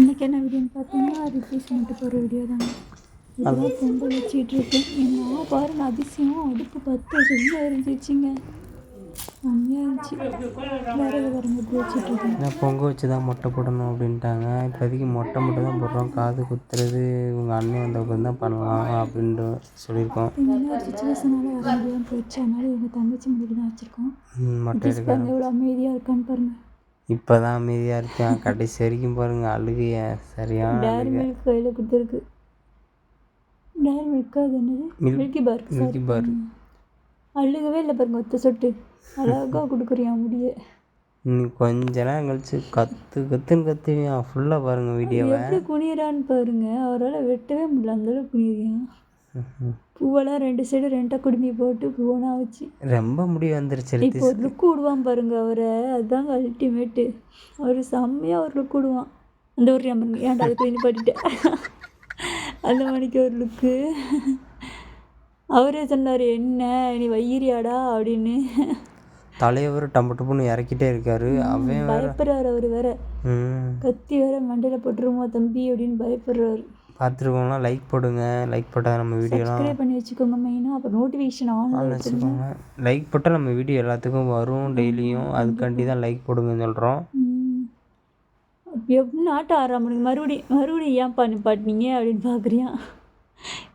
இன்றைக்கி என்ன வீடியோன்னு பார்த்தீங்கன்னா ரிப்பீஸ் பண்ணிட்டு போகிற வீடியோ தாங்க. இதெல்லாம் பொங்கல் எங்கள் அம்மா பாருங்க அதிசயம். அடுப்பு பத்து செஞ்சு இருந்துச்சுங்க. செம்மையாக இருந்துச்சு. விறகு வரங்க இப்படி வச்சிட்டு இருக்கேன் ஏன்னா பொங்க வச்சு தான் மொட்டை போடணும் அப்படின்ட்டாங்க. இப்போதைக்கு மொட்டை மட்டும் தான் போடுறோம். காது குத்துறது உங்கள் அண்ணன் வந்தவங்க தான் பண்ணலாம் அப்படின்ட்டு சொல்லியிருக்கோம். ஒரு சுச்சுவேஷனால வர முடியாமல் போயிடுச்சு அதனால எங்கள் தங்கச்சி முடிவு தான் வச்சுருக்கோம். மொட்டை எடுக்க எவ்வளோ அமைதியாக இருக்கான்னு பாருங்க. இப்போ தான் அமைதியாக இருக்கேன். கடைசி வரைக்கும் பாருங்கள் அழுகைய சரியான டேரி அழுகை. மில்க் கையில் கொடுத்துருக்கு. டேரி மில்க் அது என்னது? Milk- Milky Bar Milky Bar அழுகவே இல்லை பாருங்க ஒத்த சொட்டு. அழகாக கொடுக்குறியா முடிய. இன்னும் கொஞ்ச நேரம் கழிச்சு கத்து கத்துன்னு கத்துவியான் ஃபுல்லாக பாருங்கள் வீடியோவை எப்படி குனியறான்னு பாருங்க. அவரால் வெட்டவே முடியல. அந்த அளவுக்கு பூவெல்லாம் ரெண்டு சைடு ரெண்டாக குடுமி போட்டு பூவெல்லாம் வச்சு. ரொம்ப முடி வந்துருச்சு இப்போ ஒரு லுக்கு விடுவான் பாருங்க அவரை. அதுதாங்க அல்டிமேட்டு அவர் செம்மையாக ஒரு லுக் விடுவான் அந்த ஒரு நம்பர் ஏன்டா அது போய் பண்ணிட்டேன் அந்த மணிக்கு ஒரு லுக்கு அவரே சொன்னார் என்ன? நீ வையிறியாடா? அப்படின்னு. தலையவர் டம்பு டப்புன்னு இறக்கிட்டே இருக்காரு. அவன் பயப்படுறாரு அவர் வேற. கத்தி வேற மண்டையில் போட்டுருமா தம்பி அப்படின்னு பயப்படுறாரு. பார்த்துருக்கோம்னா லைக் போடுங்க. லைக் போட்டால் நம்ம வீடியோலாம் சப்ஸ்கிரைப் பண்ணி வச்சுக்கோங்க மெயினாக அப்போ நோட்டிஃபிகேஷன் ஆன் வச்சுக்கோங்க. லைக் போட்டால் நம்ம வீடியோ எல்லாத்துக்கும் வரும் டெய்லியும் அதுக்காண்டி தான் லைக் போடுங்கன்னு சொல்கிறோம் எப்படி ஆட்ட ஆறாமனுக்கு மறுபடியும் மறுபடியும் ஏன் பண்ணி பாட்டினீங்க அப்படின்னு பார்க்குறியான்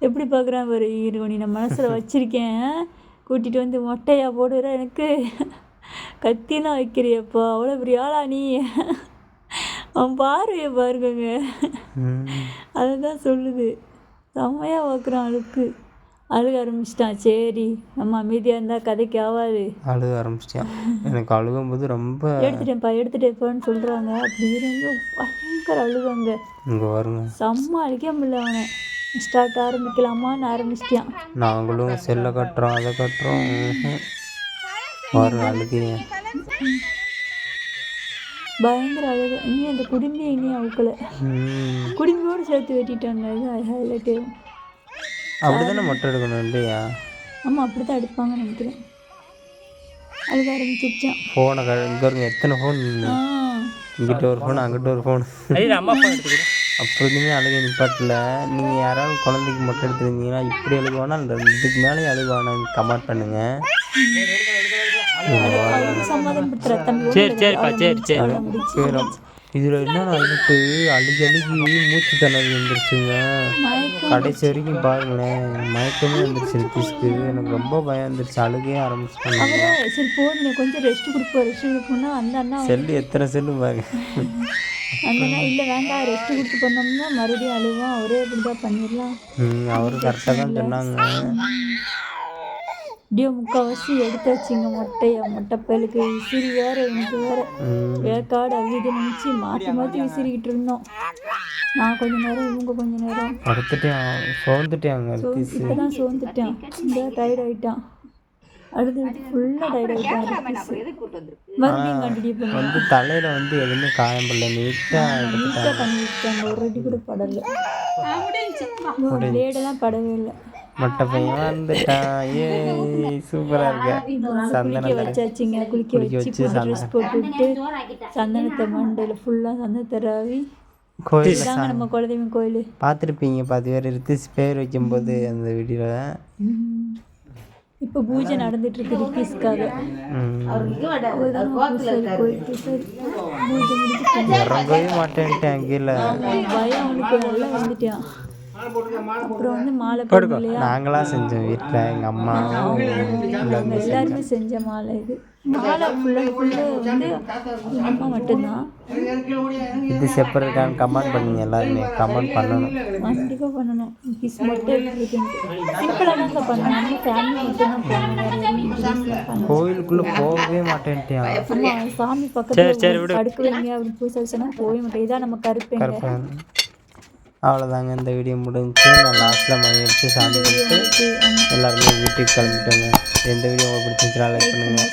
எப்படி பார்க்குறான் பாரு இரு நீ நான் மனசில் வச்சுருக்கேன். கூட்டிகிட்டு வந்து மொட்டையா போடுற எனக்கு. கத்திலாம் வைக்கிறியப்பா. அவ்வளோ பெரிய ஆளா நீ. அவன் பார்வையை பாருங்கங்க. ம். அதை தான் சொல்லுது. செம்மையாக பார்க்குறான் அழுக்கு. அழுக ஆரம்பிச்சிட்டான். சரி நம்ம அமைதியாக இருந்தால் கதைக்கு ஆகாது அழுக ஆரம்பிச்சிட்டான். எனக்கு அழுகும்போது ரொம்ப எடுத்துட்டேன்ப்பா எடுத்துட்டேன்ப்பான்னு சொல்கிறாங்க அப்படி இருந்து பயங்கர அழுகாங்க இங்கே வருங்க செம்ம அழிக்க முடியல அவனை. ஸ்டார்ட் ஆரம்பிக்கலாமான்னு ஆரம்பிச்சிட்டான். நாங்களும் செல்லை கட்டுறோம் அதை கட்டுறோம். வரும் அழுகைய. பயங்கர அழுக. இனி அந்த குடும்பியை இனி அவுக்கலை. குடும்பியோடு சேர்த்து வெட்டிட்டாங்க. அது ஹைலைட்டு அப்படி தானே மொட்டை எடுக்கணும் இல்லையா? ஆமாம் அப்படி தான் எடுப்பாங்கன்னு நினைக்கிறேன். அழுக ஆரம்பிச்சிருச்சான் ஃபோனை இங்கே வருங்க எத்தனை ஃபோன் இங்கிட்ட ஒரு ஃபோன் அங்கிட்ட ஒரு ஃபோன் அம்மா ஃபோன் எடுத்துக்கிறேன் அப்போ இருந்துமே அழுகை நிப்பாட்டில். நீங்கள் யாராவது குழந்தைக்கு மொட்டை எடுத்துருந்தீங்கன்னா இப்படி அழுகுவானா? இல்லை இதுக்கு மேலே அழுகுவானா கமெண்ட் பண்ணுங்கள் சரி சரிப்பா சரி சரி. சரி இதில் அழுட்டு அழுகி அழுகி மூச்சு திணறல் வந்துருச்சுங்க கடைசி வரைக்கும் பாருங்களேன். மயக்கமே வந்துருச்சு ரித்திஷ்க்கு எனக்கு ரொம்ப பயம் வந்துருச்சு. அழுகையே ஆரம்பிச்சிட்டாங்க அவரே கொஞ்சம் ரெஸ்ட் கொடுப்போம் ரெஸ்ட் கொடுப்போம்னா அந்த அண்ணா செல்லு எத்தனை செல்லு பாருங்க. அண்ணா இல்லை வேண்டாம். ரெஸ்ட் கொடுத்து பண்ணோம்னா மறுபடியும் அழுவான். அவரே இப்படி பண்ணிடலாம். ம் அவரும் கரெக்டாக தான் சொன்னாங்க. இப்படியோ முக்கால்வாசி எடுத்தாச்சுங்க மொட்டையா மொட்டை பயலுக்கு விசிறி வேற எனக்கு வேற. ம். வேக்காடு அவிது நினச்சி மாற்றி மாற்றி விசிறிக்கிட்டு இருந்தோம். நான் கொஞ்ச நேரம் இவங்க கொஞ்ச நேரம். படுத்துட்டேன். சோர்ந்துட்டேங்க ரித்திஷ் இப்போ தான் சோர்ந்துட்டான். இந்த டயர்ட் ஆகிட்டான் அடுத்து ஃபுல்லாக டயர்ட் ஆகிட்டான் வந்து தலையில் வந்து எதுவுமே காயம் பண்ணல நீட்டாக நீட்டாக பண்ணி வச்சுட்டாங்க ஒரு ரெடி கூட படலை. பிளேடெல்லாம் படவே இல்லை. மொட்டை பையன் வந்துட்டான் ஏ சூப்பராக இருக்க. சந்தன குளிக்க வச்சாச்சுங்க. குளிக்க வச்சு ட்ரெஸ் போட்டுவிட்டு சந்தனத்தை மண்டையில் ஃபுல்லாக சந்தனத்தை ராவி கோயில் நம்ம குலதெய்வம் கோயில். பார்த்துருப்பீங்க பாதி பேர் ரித்திஷ் பேர் வைக்கும்போது அந்த வீடியோவில் இப்போ பூஜை நடந்துட்டு இருக்கு ரித்தீஸ்க்காக இறங்கவே மாட்டேன்ட்டேன் கீழே பயம் அவனுக்கு. நல்லா வந்துட்டான். அப்புறம் வந்து மாலை போடணும் இல்லையா நாங்களாக செஞ்சோம் வீட்டில் எங்கள் அம்மாவும் நாங்கள் எல்லாருமே செஞ்ச மாலை இது. மாலை ஃபுல்லாக ஃபுல்லாக வந்து எங்க அம்மா மட்டும்தான். இது செப்பரேட்டான கமெண்ட் பண்ணுங்க எல்லாருமே. கமெண்ட் பண்ணணும். கண்டிப்பாக பண்ணணும். கிஸ் மட்டும் சிம்பிளாக தாங்க பண்ணணும். ஃபேமிலி மட்டும் தான் கோயிலுக்குள்ளே போகவே மாட்டேன்ட்டியான் ஆமா சாமி பக்கத்தில் அடுக்கு வைங்க அப்படின்னு பூசை போகவே மாட்டேன். இதான் நம்ம கருப்பேங்க கருப்பன் அவ்வளோதாங்க இந்த வீடியோ முடிஞ்சு நான் லாஸ்ட்டில் மணி எடுத்து சாமி கும்பிட்டு எல்லாருமே வீட்டுக்கு கிளம்பிட்டோங்க. எந்த வீடியோ உங்களுக்கு பிடிச்சிருந்துச்சுன்னா லைக் பண்ணுங்கள்